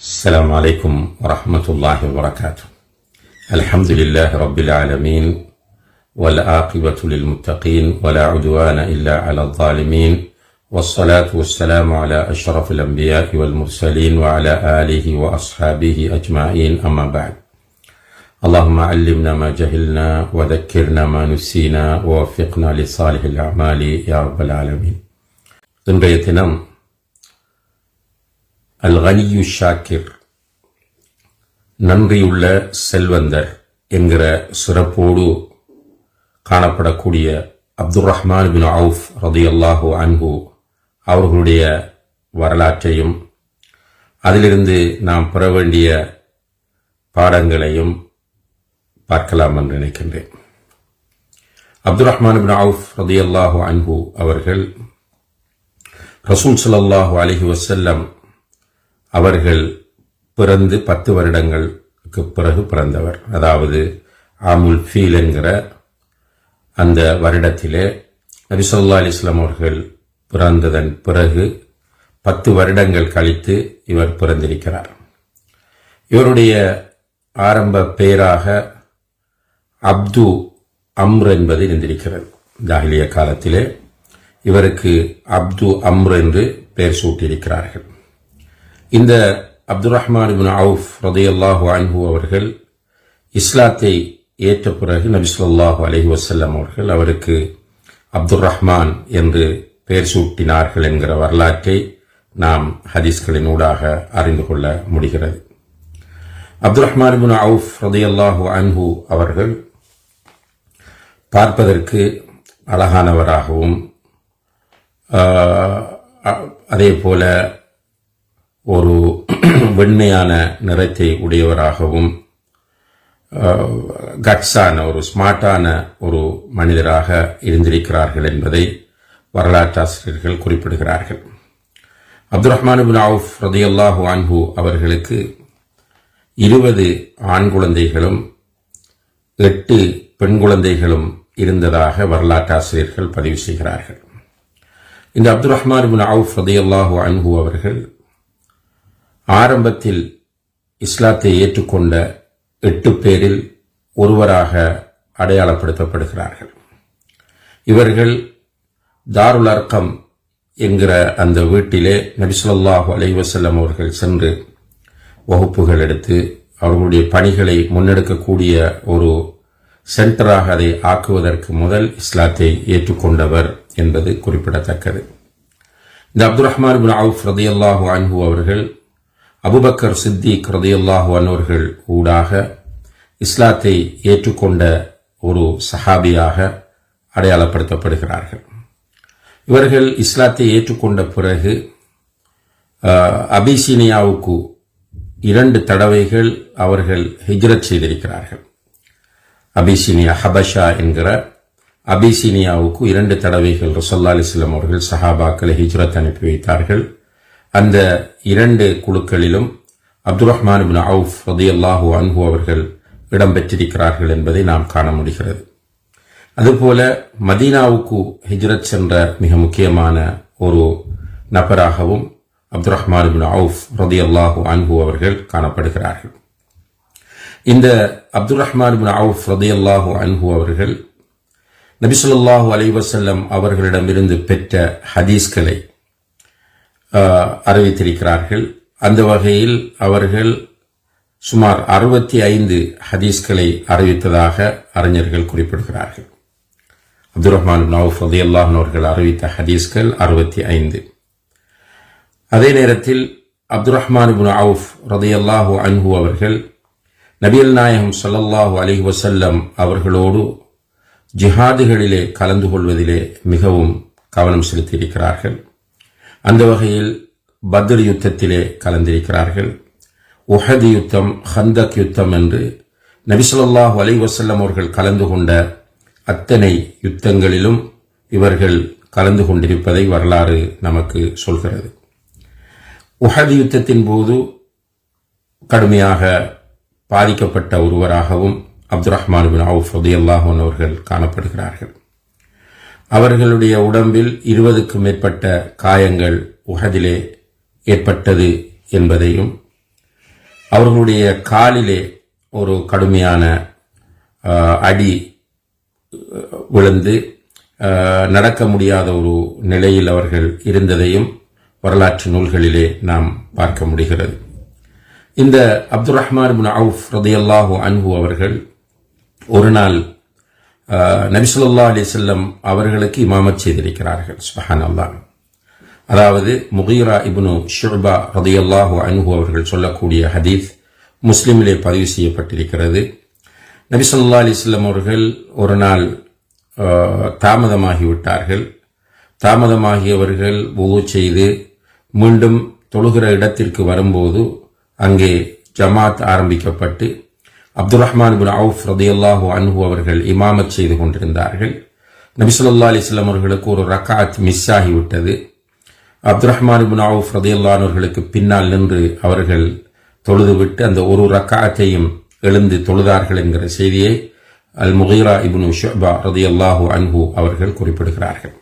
السلام عليكم ورحمة الله وبركاته الحمد لله رب العالمين والعاقبة للمتقين ولا عدوان إلا على الظالمين والصلاة والسلام على أشرف الأنبياء والمرسلين وعلى آله وأصحابه أجمعين أما بعد اللهم علمنا ما جهلنا وذكرنا ما نسينا ووفقنا لصالح الأعمال يا رب العالمين இன்றைய தினம் அல் கனியு ஷாக்கிர் நன்றியுள்ள செல்வந்தர் என்கிற சிறப்போடு காணப்படக்கூடிய அப்துல் ரஹ்மான் பின் அவுஃப் ரதி அல்லாஹு அன்ஹு அவர்களுடைய வரலாற்றையும் அதிலிருந்து நாம் பெற வேண்டிய பாடங்களையும் பார்க்கலாம் என்று நினைக்கின்றேன். அப்துல் ரஹ்மான் பின் அவுஃப் ரதி அல்லாஹு அன்ஹு அவர்கள் ரசூல் ஸல்லல்லாஹு அலைஹி வசல்லம் அவர்கள் பிறந்து பத்து வருடங்களுக்கு பிறகு பிறந்தவர். அதாவது ஆமுல் ஃபீல் என்கிற அந்த வருடத்திலே நபிசல்லா அலிஸ்லாம் அவர்கள் பிறந்ததன் பிறகு பத்து வருடங்கள் கழித்து இவர் பிறந்திருக்கிறார். இவருடைய ஆரம்ப பெயராக அப்து அம்ர் என்பது இருந்திருக்கிறது. ஜாகிலிய காலத்திலே இவருக்கு அப்து அம்ர் என்று பெயர் சூட்டியிருக்கிறார்கள். இந்த அப்துல் ரஹ்மான் இபின் அவுஃப் ரதையல்லாஹு அன்ஹு அவர்கள் இஸ்லாத்தை ஏற்ற பிறகு நபிசுல்லாஹு அலஹி வசல்லம் அவர்கள் அவருக்கு அப்துல் ரஹ்மான் என்று பெயர் சூட்டினார்கள் என்கிற வரலாற்றை நாம் ஹதீஸ்களின் ஊடாக அறிந்து கொள்ள முடிகிறது. அப்துல் ரஹ்மான் இபின் அவுஃப் ரதையல்லாஹு அன்ஹு அவர்கள் பார்ப்பதற்கு அழகானவராகவும் அதே போல ஒரு வெண்மையான நிறத்தை உடையவராகவும் கட்ஸான ஒரு ஸ்மார்ட்டான ஒரு மனிதராக இருந்திருக்கிறார்கள் என்பதை வரலாற்றாசிரியர்கள் குறிப்பிடுகிறார்கள். அப்துல் ரஹ்மான் பின் அவுஃப் ரதியல்லாஹு அன்பு அவர்களுக்கு இருபது ஆண் குழந்தைகளும் எட்டு பெண் குழந்தைகளும் இருந்ததாக வரலாற்றாசிரியர்கள் பதிவு செய்கிறார்கள். இந்த அப்துல் ரஹ்மான் பின் அவுஃப் ரதியல்லாஹு அன்பு அவர்கள் ஆரம்பத்தில் இஸ்லாத்தை ஏற்றுக்கொண்ட எட்டு பேரில் ஒருவராக அடையாளப்படுத்தப்படுகிறார்கள். இவர்கள் தாருல் அர்க்கம் என்கிற அந்த வீட்டிலே நபிசுல்லாஹு அலைவசல்லம் அவர்கள் சென்று வகுப்புகள் எடுத்து அவர்களுடைய பணிகளை முன்னெடுக்கக்கூடிய ஒரு சென்டராக அதை ஆக்குவதற்கு முதல் இஸ்லாத்தை ஏற்றுக்கொண்டவர் என்பது குறிப்பிடத்தக்கது. இந்த அப்துல் ரஹ்மான் பின் அவுஃப் ரதியல்லாஹு அன்ஹு அவர்கள் அபுபக்கர் சித்திக் ரதியல்லாஹு அன்னவர்கள் ஊடாக இஸ்லாத்தை ஏற்றுக்கொண்ட ஒரு சஹாபியாக அடையாளப்படுத்தப்படுகிறார்கள். இவர்கள் இஸ்லாத்தை ஏற்றுக்கொண்ட பிறகு அபிசீனியாவுக்கு இரண்டு தடவைகள் அவர்கள் ஹிஜ்ரத் செய்திருக்கிறார்கள். அபிசீனியா ஹபஷா என்கிற அபிசீனியாவுக்கு இரண்டு தடவைகள் ரசல்லா அலிஸ்லாம் அவர்கள் சஹாபாக்களை ஹிஜ்ரத் அனுப்பி வைத்தார்கள். அந்த இரண்டு குழுக்களிலும் அப்துல் ரஹ்மான் பின் அவுஃப் ரதியல்லாஹு அன்ஹு அவர்கள் இடம்பெற்றிருக்கிறார்கள் என்பதை நாம் காண முடிகிறது. அதுபோல மதீனாவுக்கு ஹிஜ்ரத் சென்ற மிக முக்கியமான ஒரு நபராகவும் அப்துல் ரஹ்மான் பின் அவுஃப் ரதியல்லாஹு அன்ஹு அவர்கள் காணப்படுகிறார்கள். இந்த அப்துல் ரஹ்மான் பின் அவுஃப் ரதியல்லாஹு அன்ஹு அவர்கள் நபிசுல்லாஹு அலைவசல்லம் அவர்களிடமிருந்து பெற்ற ஹதீஸ்களை அறிவித்திருக்கிறார்கள். அந்த வகையில் அவர்கள் சுமார் அறுபத்தி ஐந்து ஹதீஸ்களை அறிவித்ததாக அறிஞர்கள் குறிப்பிடுகிறார்கள். அப்துல் ரஹ்மான் நவுஃப் ரதி அவர்கள் அறிவித்த ஹதீஸ்கள் அறுபத்தி ஐந்து அதே நேரத்தில் அப்துல் ரஹ்மான் அவுஃப் ரதையல்லாஹு அன்ஹு அவர்கள் நபியல் நாயகம் சல்லல்லாஹு அலி வசல்லம் அவர்களோடு ஜிஹாதுகளிலே கலந்து கொள்வதிலே மிகவும் கவனம் செலுத்தியிருக்கிறார்கள். அந்த வகையில் பத்ர் யுத்தத்திலே கலந்திருக்கிறார்கள். உஹது யுத்தம் ஹந்தக் யுத்தம் என்று நபிசல்லாஹ் அலை வசல்லம் அவர்கள் கலந்து கொண்ட அத்தனை யுத்தங்களிலும் இவர்கள் கலந்து கொண்டிருப்பதை வரலாறு நமக்கு சொல்கிறது. உஹது யுத்தத்தின் போது கடுமையாக பாதிக்கப்பட்ட ஒருவராகவும் அப்துல் ரஹ்மான் பின் அவுஃப் ரதியல்லாஹன் அவர்கள் காணப்படுகிறார்கள். அவர்களுடைய உடம்பில் இருபதுக்கும் மேற்பட்ட காயங்கள் உகதிலே ஏற்பட்டது என்பதையும் அவர்களுடைய காலிலே ஒரு கடுமையான அடி விழுந்து நடக்க முடியாத ஒரு நிலையில் அவர்கள் இருந்ததையும் வரலாற்று நூல்களிலே நாம் பார்க்க முடிகிறது. இந்த அப்துல் ரஹ்மான் பின் அவுஃப் ரதியல்லாஹு அன்ஹு அவர்கள் ஒரு நாள் அஹ், அலி செல்லம் அவர்களுக்கு இமாமத் செய்திருக்கிறார்கள். சுபஹான் அல்லாஹ் அதாவது முகீரா இப்னு ஷுபா ரதியல்லாஹு அன்ஹு அவர்கள் சொல்லக்கூடிய ஹதீஸ் முஸ்லிமிலே பதிவு செய்யப்பட்டிருக்கிறது. நபி ஸல்லல்லாஹு செல்லம் அவர்கள் ஒரு நாள் தாமதமாகிவிட்டார்கள் தாமதமாகியவர்கள் உவு செய்து மீண்டும் தொழுகிற இடத்திற்கு வரும்போது அங்கே ஜமாத் ஆரம்பிக்கப்பட்டு அப்துல் ரஹ்மான் பின் அவுஃப் ரதியல்லாஹு அன்ஹு அவர்கள் இமாமத் செய்து கொண்டிருந்தார்கள். நபிசுல்லா அலிஸ்லாம் அவர்களுக்கு ஒரு ரக்காத் மிஸ் ஆகிவிட்டது அப்துல் ரஹ்மான் பின் அவுஃப் ரதியல்லான் அவர்களுக்கு பின்னால் நின்று அவர்கள் தொழுதுவிட்டு அந்த ஒரு ரக்காத்தையும் எழுந்து தொழுதார்கள் என்கிற செய்தியை அல் முகீரா இப்னு ஷுபா ரதியல்லாஹு அன்ஹு அவர்கள் குறிப்பிடுகிறார்கள்.